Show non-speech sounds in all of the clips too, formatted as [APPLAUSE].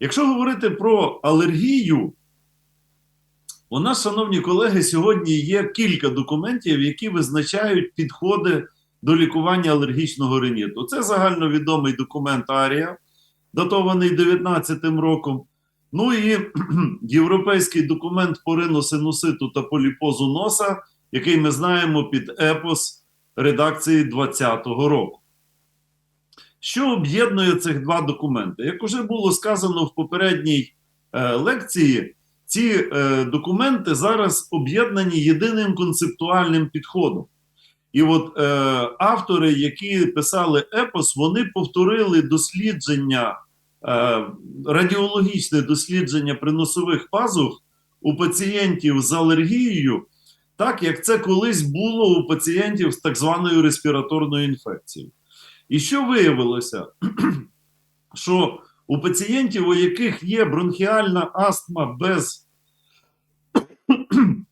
Якщо говорити про алергію, у нас, шановні колеги, сьогодні є кілька документів, які визначають підходи до лікування алергічного риніту. Це загальновідомий документ Арія, датований 19 роком. Ну і [CLEARS THROAT] європейський документ по риносинуситу та поліпозу носа, який ми знаємо під епос редакції 2020 року. Що об'єднує цих два документи? Як уже було сказано в попередній е, лекції, ці е, документи зараз об'єднані єдиним концептуальним підходом. І от е, автори, які писали епос, вони повторили дослідження, е, радіологічне дослідження приносових пазух у пацієнтів з алергією, так як це колись було у пацієнтів з так званою респіраторною інфекцією. І що виявилося? [CLEARS THROAT] Що у пацієнтів, у яких є бронхіальна астма без. [CLEARS THROAT]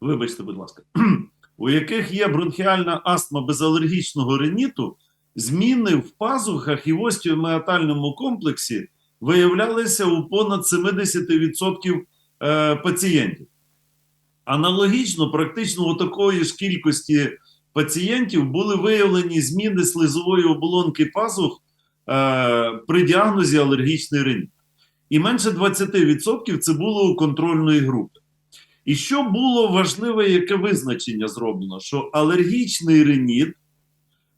Вибачте, будь ласка, [CLEARS THROAT] у яких є бронхіальна астма без алергічного риніту, зміни в пазухах і в остеоміатальному комплексі виявлялися у понад 70% е, пацієнтів. Аналогічно, практично у такої ж кількості пацієнтів були виявлені зміни слизової оболонки пазух е, при діагнозі алергічний риніт. І менше 20% це було у контрольної групи. І що було важливе, яке визначення зроблено? Що алергічний риніт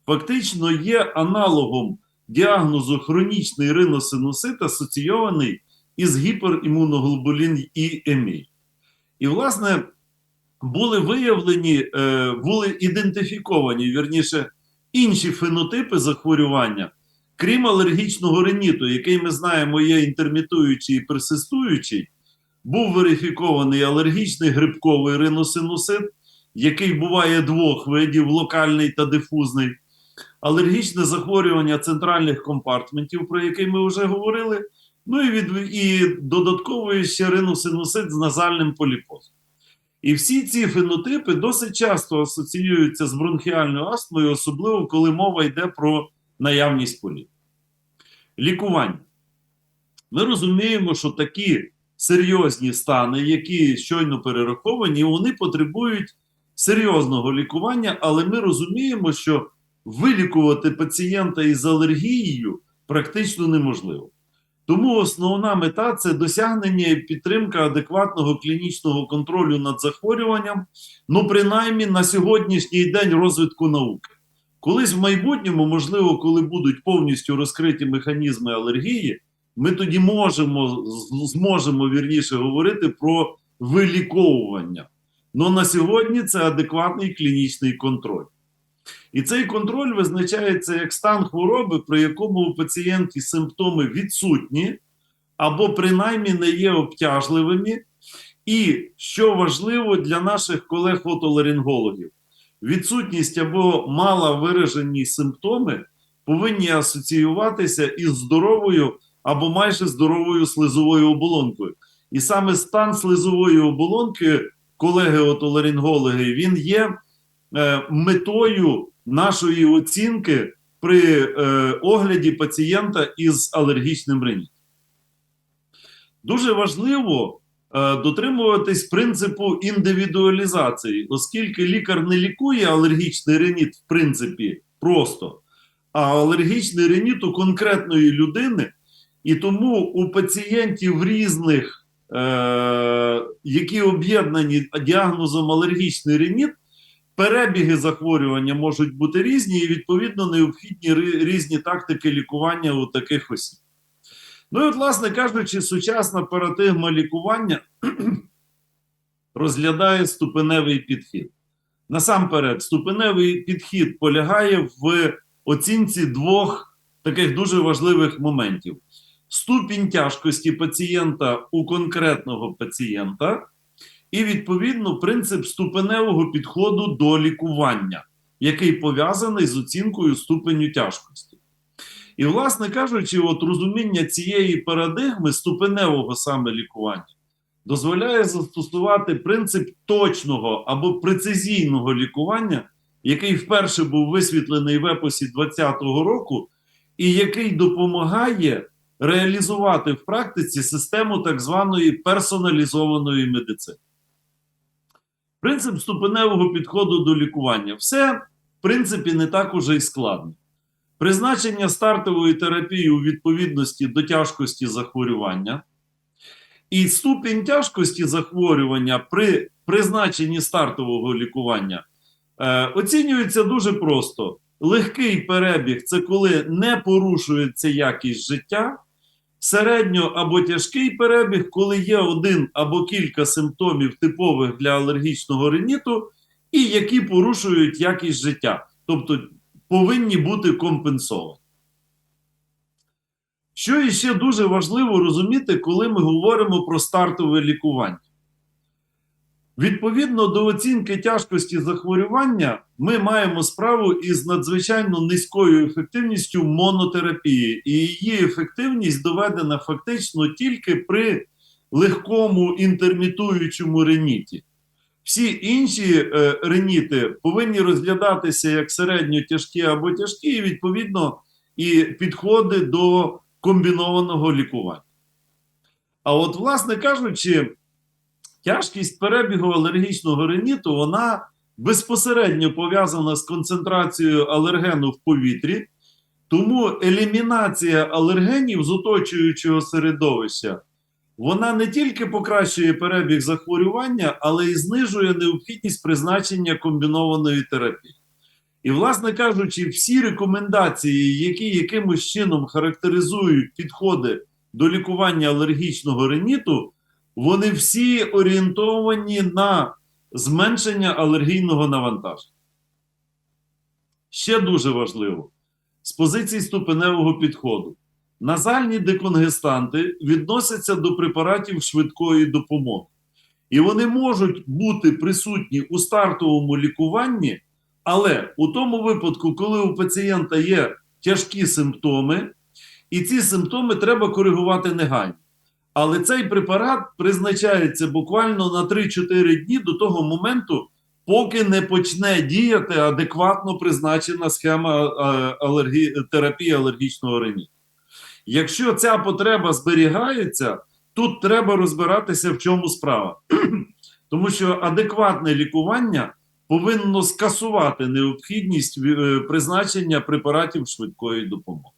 фактично є аналогом діагнозу хронічний риносинусит, асоційований із гіперімуноглобулін і емій. І, власне, були виявлені, е, були ідентифіковані, вірніше, інші фенотипи захворювання, крім алергічного риніту, який ми знаємо є інтермітуючий і персистуючий, був верифікований алергічний грибковий риносинусит, який буває двох видів: локальний та дифузний, алергічне захворювання центральних компартментів, про яке ми вже говорили. Ну і від і додатково ще риносинусит з назальним поліпозом. І всі ці фенотипи досить часто асоціюються з бронхіальною астмою, особливо коли мова йде про наявність полів. Лікування. Ми розуміємо, що такі серйозні стани, які щойно перераховані, вони потребують серйозного лікування, але ми розуміємо, що вилікувати пацієнта із алергією практично неможливо. Тому основна мета це досягнення і підтримка адекватного клінічного контролю над захворюванням, ну принаймні на сьогоднішній день розвитку науки. Колись в майбутньому, можливо, коли будуть повністю розкриті механізми алергії, ми тоді можемо зможемо вірніше говорити про виліковування. Но на сьогодні це адекватний клінічний контроль. І цей контроль визначається як стан хвороби, при якому у пацієнті симптоми відсутні, або принаймні не є обтяжливими. І що важливо для наших колег-отоларингологів, відсутність або мало виражені симптоми повинні асоціюватися із здоровою або майже здоровою слизовою оболонкою. І саме стан слизової оболонки, колеги-отоларингологи, він є е, метою нашої оцінки при е, огляді пацієнта із алергічним ринітом. Дуже важливо е, дотримуватись принципу індивідуалізації, оскільки лікар не лікує алергічний реніт, в принципі, просто, а алергічний реніт у конкретної людини, і тому у пацієнтів різних, е, які об'єднані діагнозом алергічний реніт, перебіги захворювання можуть бути різні, і відповідно необхідні різні тактики лікування у таких осіб. Ну і, власне кажучи, сучасна парадигма лікування [CLEARS THROAT] розглядає ступеневий підхід. Насамперед, ступеневий підхід полягає в оцінці двох таких дуже важливих моментів: ступінь тяжкості пацієнта у конкретного пацієнта. І, відповідно, принцип ступеневого підходу до лікування, який пов'язаний з оцінкою ступеню тяжкості. І, власне кажучи, от розуміння цієї парадигми ступеневого саме лікування дозволяє застосувати принцип точного або прецизійного лікування, який вперше був висвітлений в епосі 2020 року, і який допомагає реалізувати в практиці систему так званої персоналізованої медицини. Принцип ступеневого підходу до лікування. Все, в принципі, не так уже й складно. Призначення стартової терапії у відповідності до тяжкості захворювання. І ступінь тяжкості захворювання при призначенні стартового лікування е, оцінюється дуже просто. Легкий перебіг це коли не порушується якість життя, середньо або тяжкий перебіг, коли є один або кілька симптомів типових для алергічного риніту, і які порушують якість життя, тобто повинні бути компенсовані. Що іще дуже важливо розуміти, коли ми говоримо про стартове лікування? Відповідно до оцінки тяжкості захворювання, ми маємо справу із надзвичайно низькою ефективністю монотерапії, і її ефективність доведена фактично тільки при легкому інтермітуючому реніті. Всі інші е, реніти повинні розглядатися як середньо тяжкі або тяжкі, і відповідно і підходи до комбінованого лікування. А от, власне кажучи, тяжкість перебігу алергічного риніту вона безпосередньо пов'язана з концентрацією алергену в повітрі, тому елімінація алергенів з оточуючого середовища вона не тільки покращує перебіг захворювання, але й знижує необхідність призначення комбінованої терапії. І, власне кажучи, всі рекомендації, які якимось чином характеризують підходи до лікування алергічного риніту, вони всі орієнтовані на зменшення алергійного навантаження. Ще дуже важливо з позиції ступеневого підходу. Назальні деконгестанти відносяться до препаратів швидкої допомоги, і вони можуть бути присутні у стартовому лікуванні, але у тому випадку, коли у пацієнта є тяжкі симптоми, і ці симптоми треба коригувати негайно. Але цей препарат призначається буквально на 3-4 дні до того моменту, поки не почне діяти адекватно призначена схема е, алергі... терапії алергічного риніту. Якщо ця потреба зберігається, тут треба розбиратися, в чому справа. [CLEARS THROAT] Тому що адекватне лікування повинно скасувати необхідність е, призначення препаратів швидкої допомоги.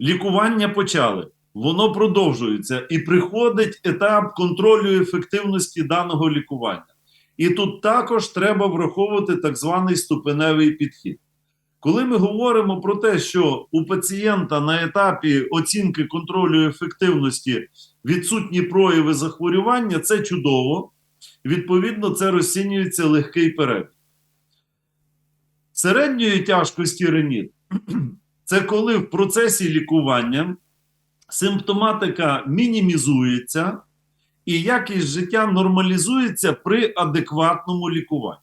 Лікування почали, воно продовжується і приходить етап контролю ефективності даного лікування. І тут також треба враховувати так званий ступеневий підхід. Коли ми говоримо про те, що у пацієнта на етапі оцінки контролю ефективності відсутні прояви захворювання, це чудово. Відповідно, це розцінюється легкий перебіг. Середньої тяжкості реніт це коли в процесі лікування симптоматика мінімізується і якість життя нормалізується при адекватному лікуванні.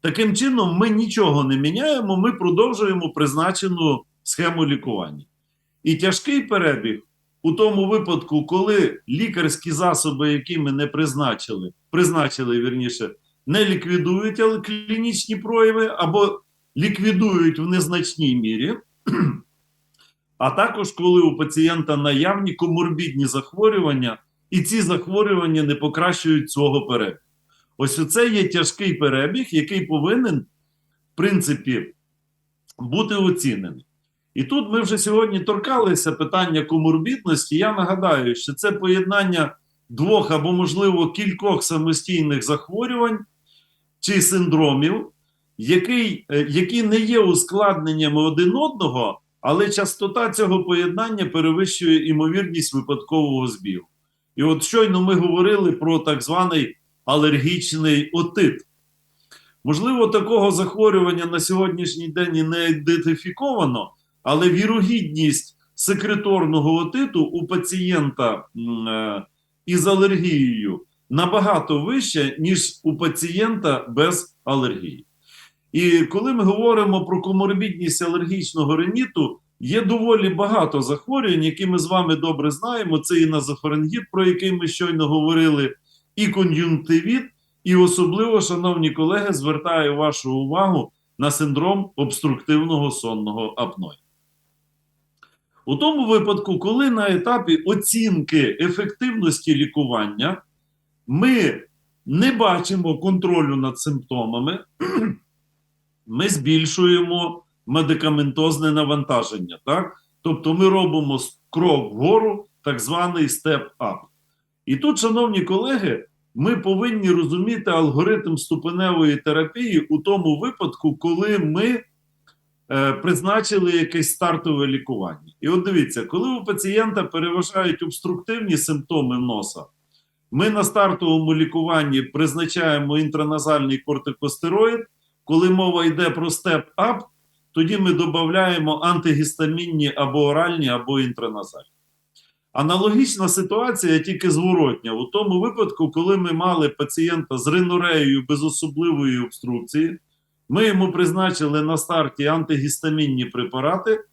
Таким чином, ми нічого не міняємо, ми продовжуємо призначену схему лікування. І тяжкий перебіг у тому випадку, коли лікарські засоби, які ми не призначили, призначили вірніше, не ліквідують клінічні прояви або ліквідують в незначній мірі. А також коли у пацієнта наявні коморбідні захворювання, і ці захворювання не покращують свого перебігу. Ось оце є тяжкий перебіг, який повинен, в принципі, бути оцінений. І тут ми вже сьогодні торкалися питання коморбідності. Я нагадаю, що це поєднання двох або, можливо, кількох самостійних захворювань чи синдромів, який, е, які не є ускладненнями один одного, але частота цього поєднання перевищує імовірність випадкового збігу. І от щойно ми говорили про так званий алергічний отит. Можливо, такого захворювання на сьогоднішній день і не ідентифіковано, але вірогідність секреторного отиту у пацієнта е, із алергією набагато вища, ніж у пацієнта без алергії. І коли ми говоримо про коморбідність алергічного риніту, є доволі багато захворювань, які ми з вами добре знаємо. Це і назофарингіт, про який ми щойно говорили, і кон'юнктивіт, і особливо, шановні колеги, звертаю вашу увагу на синдром обструктивного сонного апної. У тому випадку, коли на етапі оцінки ефективності лікування ми не бачимо контролю над симптомами, ми збільшуємо медикаментозне навантаження. Так? Тобто ми робимо крок вгору, так званий степ-ап. І тут, шановні колеги, ми повинні розуміти алгоритм ступеневої терапії у тому випадку, коли ми е, призначили якесь стартове лікування. І от дивіться, коли у пацієнта переважають обструктивні симптоми носа, ми на стартовому лікуванні призначаємо інтраназальний кортикостероїд. Коли мова йде про степ-ап, тоді ми додаємо антигістамінні або оральні, або інтраназальні. Аналогічна ситуація тільки зворотня. У тому випадку, коли ми мали пацієнта з ринуреєю без особливої обструкції, ми йому призначили на старті антигістамінні препарати.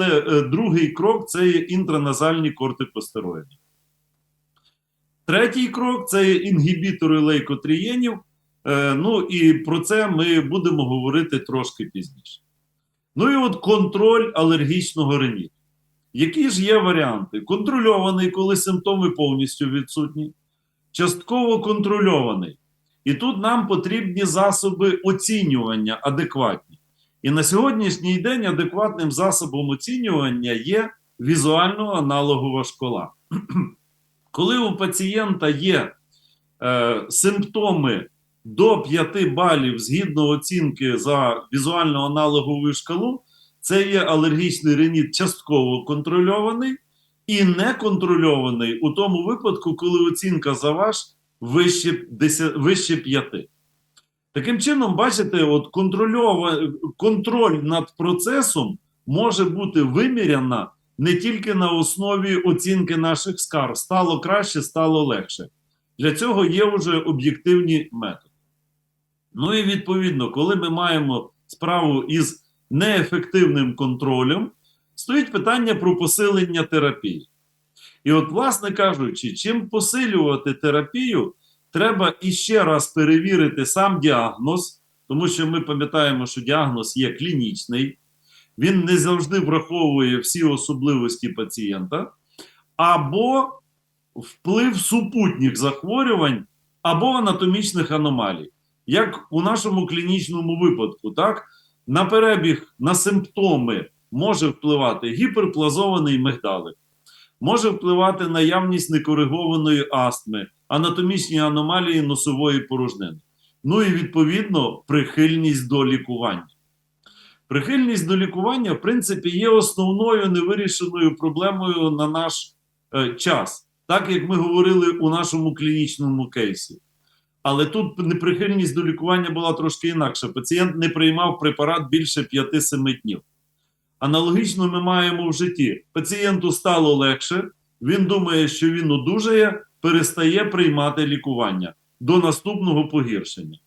Е, Другий крок це є інтраназальні кортикостероїди. Третій крок це є інгібітори лейкотрієнів. Е, Ну і про це ми будемо говорити трошки пізніше. Ну і от контроль алергічного риніту. Які ж є варіанти? Контрольований, коли симптоми повністю відсутні, частково контрольований. І тут нам потрібні засоби оцінювання адекватні. І на сьогоднішній день адекватним засобом оцінювання є візуально-аналогова школа. [CLEARS THROAT] Коли у пацієнта є е, симптоми до 5 балів згідно оцінки за візуально-аналоговою шкалу, це є алергічний реніт частково контрольований і неконтрольований у тому випадку, коли оцінка за ваш вище, 10, вище 5. Таким чином, бачите, от контроль над процесом може бути виміряна не тільки на основі оцінки наших скарг. Стало краще, стало легше. Для цього є вже об'єктивні методи. Ну і відповідно, коли ми маємо справу із неефективним контролем, стоїть питання про посилення терапії. І от, власне кажучи, чим посилювати терапію, треба іще раз перевірити сам діагноз, тому що ми пам'ятаємо, що діагноз є клінічний, він не завжди враховує всі особливості пацієнта, або вплив супутніх захворювань, або анатомічних аномалій. Як у нашому клінічному випадку, так, на перебіг, на симптоми може впливати гіперплазований мигдалик, може впливати наявність некоригованої астми, анатомічні аномалії носової порожнини. Ну і відповідно прихильність до лікування. Прихильність до лікування, в принципі, є основною невирішеною проблемою на наш е, час, так як ми говорили у нашому клінічному кейсі. Але тут неприхильність до лікування була трошки інакша. Пацієнт не приймав препарат більше 5-7 днів. Аналогічно ми маємо в житті. Пацієнту стало легше, він думає, що він одужає, перестає приймати лікування до наступного погіршення.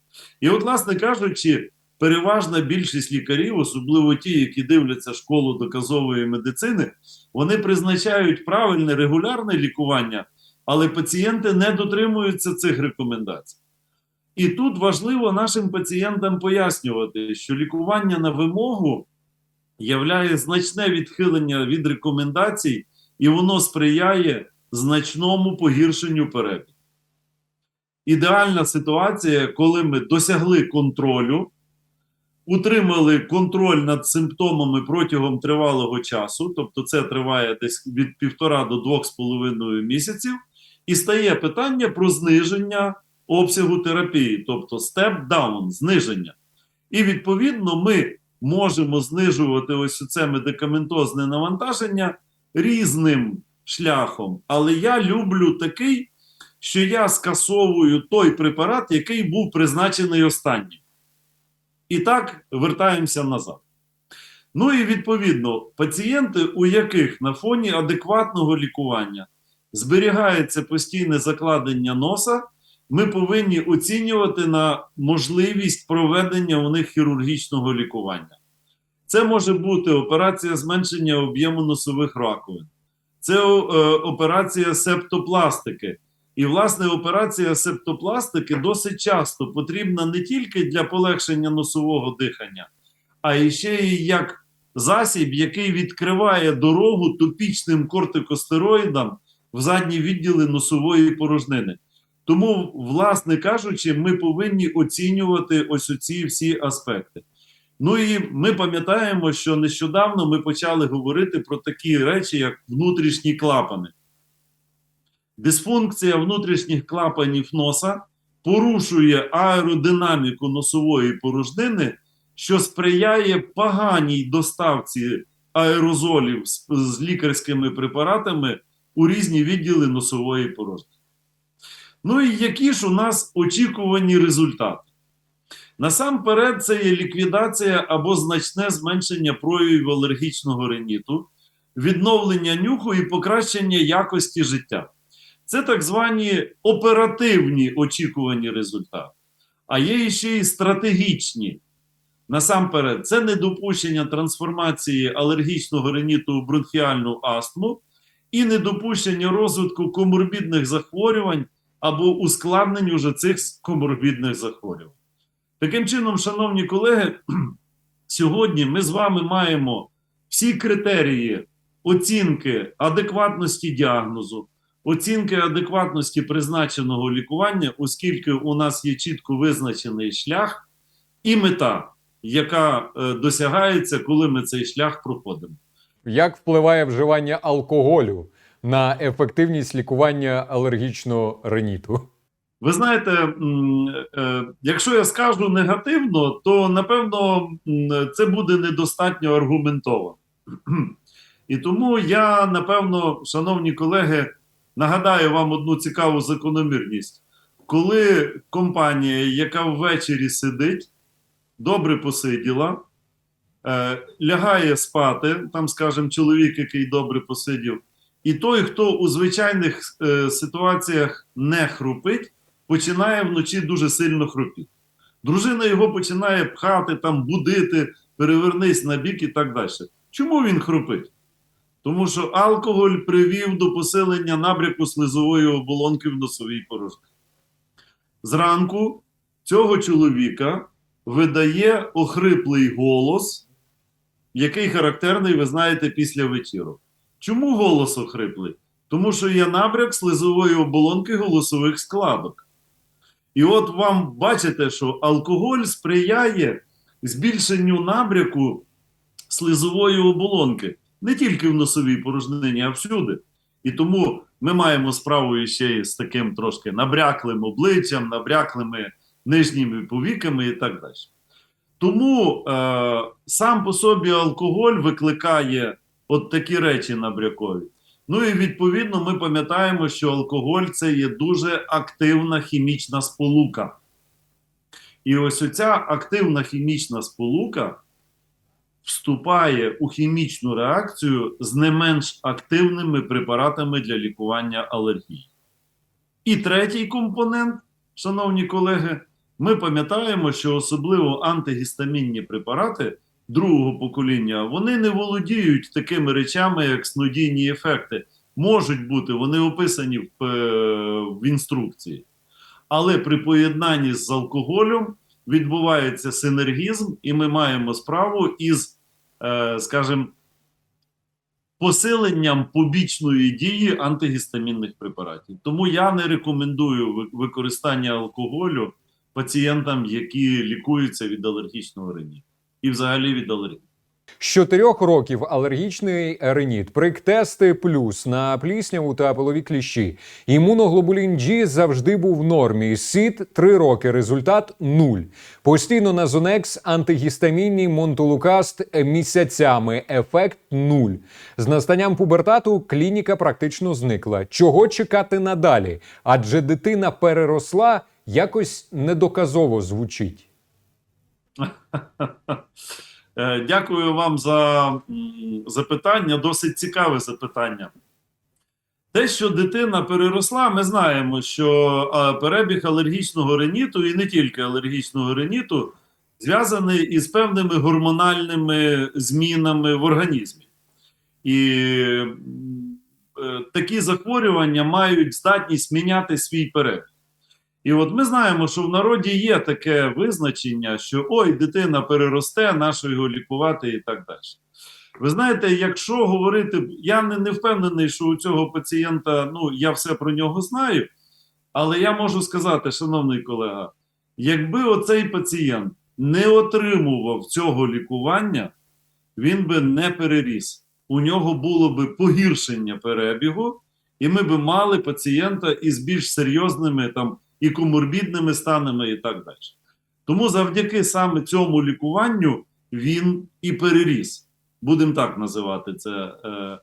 І, от, власне кажучи, переважна більшість лікарів, особливо ті, які дивляться школу доказової медицини, вони призначають правильне регулярне лікування, але пацієнти не дотримуються цих рекомендацій. І тут важливо нашим пацієнтам пояснювати, що лікування на вимогу являє значне відхилення від рекомендацій, і воно сприяє значному погіршенню перебігу. Ідеальна ситуація, коли ми досягли контролю, утримали контроль над симптомами протягом тривалого часу, тобто це триває десь від півтора до двох з половиною місяців, і стає питання про зниження обсягу терапії, тобто степ-даун, зниження. І відповідно ми можемо знижувати ось це медикаментозне навантаження різним шляхом. Але я люблю такий, що я скасовую той препарат, який був призначений останнім. І так вертаємося назад. Ну і відповідно, пацієнти, у яких на фоні адекватного лікування зберігається постійне закладення носа, ми повинні оцінювати на можливість проведення у них хірургічного лікування. Це може бути операція зменшення об'єму носових раковин, це е, операція септопластики. І, власне, операція септопластики досить часто потрібна не тільки для полегшення носового дихання, а ще і як засіб, який відкриває дорогу топічним кортикостероїдам в задні відділи носової порожнини. Тому, власне кажучи, ми повинні оцінювати ось оці всі аспекти. Ну і ми пам'ятаємо, що нещодавно ми почали говорити про такі речі, як внутрішні клапани. Дисфункція внутрішніх клапанів носа порушує аеродинаміку носової порожнини, що сприяє поганій доставці аерозолів з лікарськими препаратами у різні відділи носової порожнини. Ну і які ж у нас очікувані результати? Насамперед, це є ліквідація або значне зменшення проявів алергічного риніту, відновлення нюху і покращення якості життя. Це так звані оперативні очікувані результати. А є ще й стратегічні. Насамперед, це недопущення трансформації алергічного риніту у бронхіальну астму і недопущення розвитку коморбідних захворювань або ускладнень уже цих коморбідних захворювань. Таким чином, шановні колеги, [CLEARS THROAT] сьогодні ми з вами маємо всі критерії оцінки адекватності діагнозу, оцінки адекватності призначеного лікування, оскільки у нас є чітко визначений шлях і мета, яка е, досягається, коли ми цей шлях проходимо. Як впливає вживання алкоголю на ефективність лікування алергічного риніту? Ви знаєте, е, якщо я скажу негативно, то напевно це буде недостатньо аргументовано. [CLEARS THROAT] І тому я, напевно, шановні колеги, нагадаю вам одну цікаву закономірність. Коли компанія, яка ввечері сидить, добре посиділа, е, лягає спати, там, скажімо, чоловік, який добре посидів, і той, хто у звичайних е, ситуаціях не хрупить, починає вночі дуже сильно хропіти. Дружина його починає пхати, там, будити, перевернись на бік і так далі. Чому він хропить? Тому що алкоголь привів до посилення набряку слизової оболонки в носовій порожнині. Зранку цього чоловіка видає охриплий голос, який характерний, ви знаєте, після вечірок. Чому голос охриплий? Тому що є набряк слизової оболонки голосових складок. І от вам бачите, що алкоголь сприяє збільшенню набряку слизової оболонки не тільки в носовій порожнині, а всюди. І тому ми маємо справу ще з таким трошки набряклим обличчям, набряклими нижніми повіками і так далі. Тому е, сам по собі алкоголь викликає от такі речі набрякові. Ну і відповідно ми пам'ятаємо, що алкоголь це є дуже активна хімічна сполука. І ось оця активна хімічна сполука вступає у хімічну реакцію з не менш активними препаратами для лікування алергії. І третій компонент, шановні колеги, ми пам'ятаємо, що особливо антигістамінні препарати другого покоління вони не володіють такими речами, як снодійні ефекти. Можуть бути, вони описані в, е, в інструкції. Але при поєднанні з алкоголем відбувається синергізм, і ми маємо справу із, е, скажімо, посиленням побічної дії антигістамінних препаратів. Тому я не рекомендую використання алкоголю пацієнтам, які лікуються від алергічного риніту і взагалі від алергії. З чотирьох років алергічний реніт, прик-тести плюс на плісняву та пилові кліщі. Імуноглобулін G завжди був в нормі. СІД – три роки. Результат нуль. Постійно на Зонекс антигістамінні монтулукаст місяцями. Ефект нуль. З настанням пубертату клініка практично зникла. Чого чекати надалі? Адже дитина переросла якось недоказово звучить. Е, Дякую вам за запитання. Досить цікаве запитання. Те, що дитина переросла, ми знаємо, що е, перебіг алергічного риніту, і не тільки алергічного риніту, зв'язаний із певними гормональними змінами в організмі. І е, такі захворювання мають здатність міняти свій перебіг. І от ми знаємо, що в народі є таке визначення, що ой, дитина переросте, нащо його лікувати і так далі. Ви знаєте, якщо говорити, я не, не впевнений, що у цього пацієнта, ну я все про нього знаю, але я можу сказати, шановний колега, якби оцей пацієнт не отримував цього лікування, він би не переріс. У нього було би погіршення перебігу, і ми би мали пацієнта із більш серйозними там і коморбідними станами, і так далі. Тому завдяки саме цьому лікуванню він і переріс. Будемо так називати це. Е,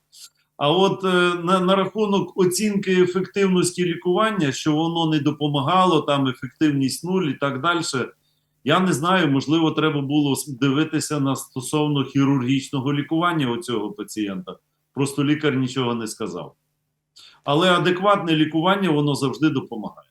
А от е, на, на рахунок оцінки ефективності лікування, що воно не допомагало, там ефективність нуль і так далі. Я не знаю, можливо, треба було дивитися на стосовно хірургічного лікування у цього пацієнта. Просто лікар нічого не сказав. Але адекватне лікування воно завжди допомагає.